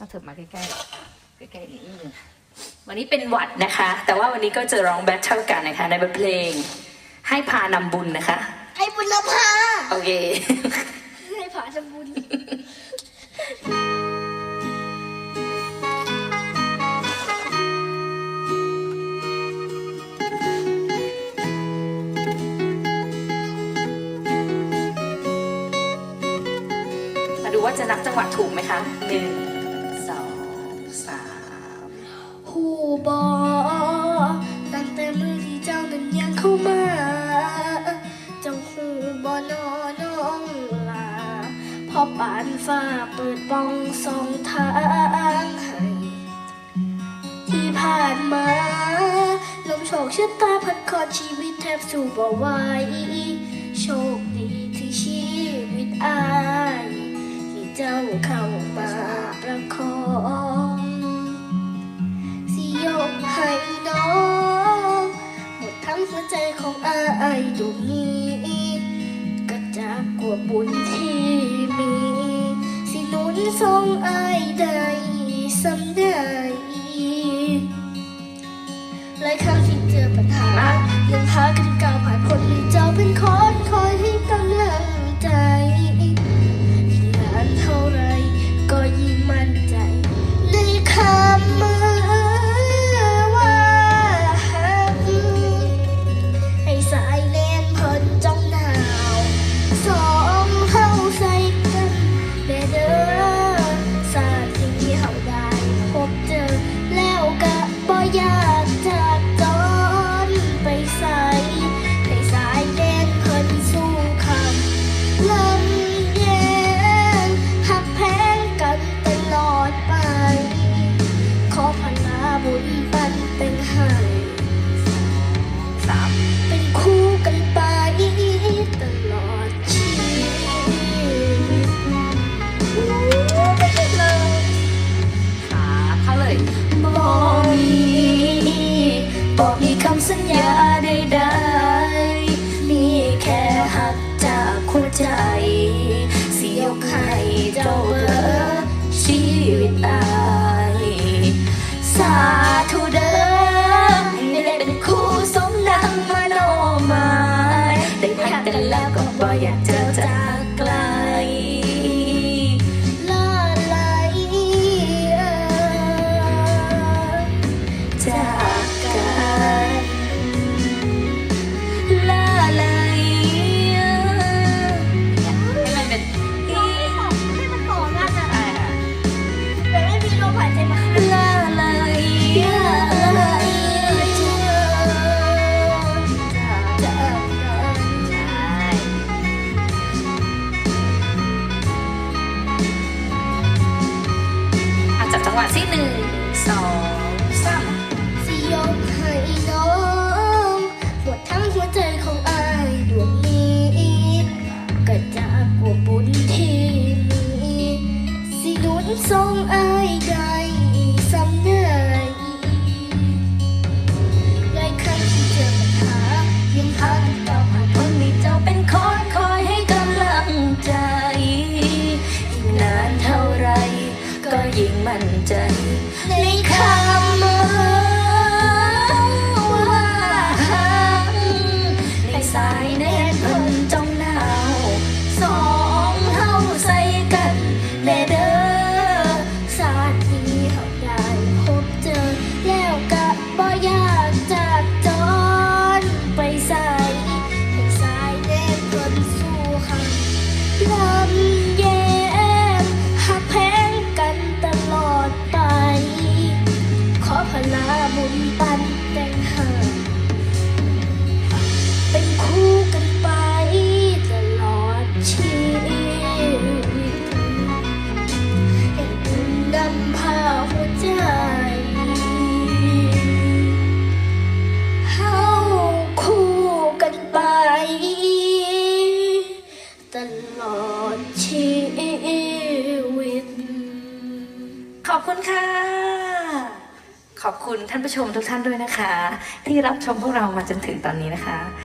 ถ้าเถิบมาใกล้ๆใกล้ๆนิดนึงวันนี้เป็นหวัดนะคะ แต่ว่าวันนี้ก็จะร้องแบทเทิลกันนะคะ ในบทเพลง ให้พานำบุญนะคะ ให้บุญพาโอเค ให้ผาทำบุญมาดูว่าจะนับจังหวะถูกไหมคะหนึ่ง บอตั้งแต่มือที่เจ้านั้นยังเข้ามาเจ้าหูบอนอน้องลาพอปานฟ้าเปิดป้องสองทางให้ที่ผ่านมาลมโชคชะตาพัดคอชีวิตแทบสู่บ่ไหวโชคดีที่ชีวิตอายที่เจ้าเข้า องอายดวงนี้ก็จากกว่าบุญที่มี สิหนุนทรงอาา บอกมีบอกมีคำสัญญาใดๆมีแค่หักจากหัวใจสิยกให้เจ้าเบอชีวิตอายสาธุเด้อให้ได้เป็นคู่สมดังมโนหมายได้หักกันแล้วก็บ่อยากเจอ สิหนึ่งสองสามสิยกให้น้องหมดทั้งหัวใจของอายดวงนี้ก็จากกวบุญที่มีสิหนุนทรงอายได้ ขอบคุณค่ะ ขอบคุณท่านผู้ชมทุกท่านด้วยนะคะ ที่รับชมพวกเรามาจนถึงตอนนี้นะคะ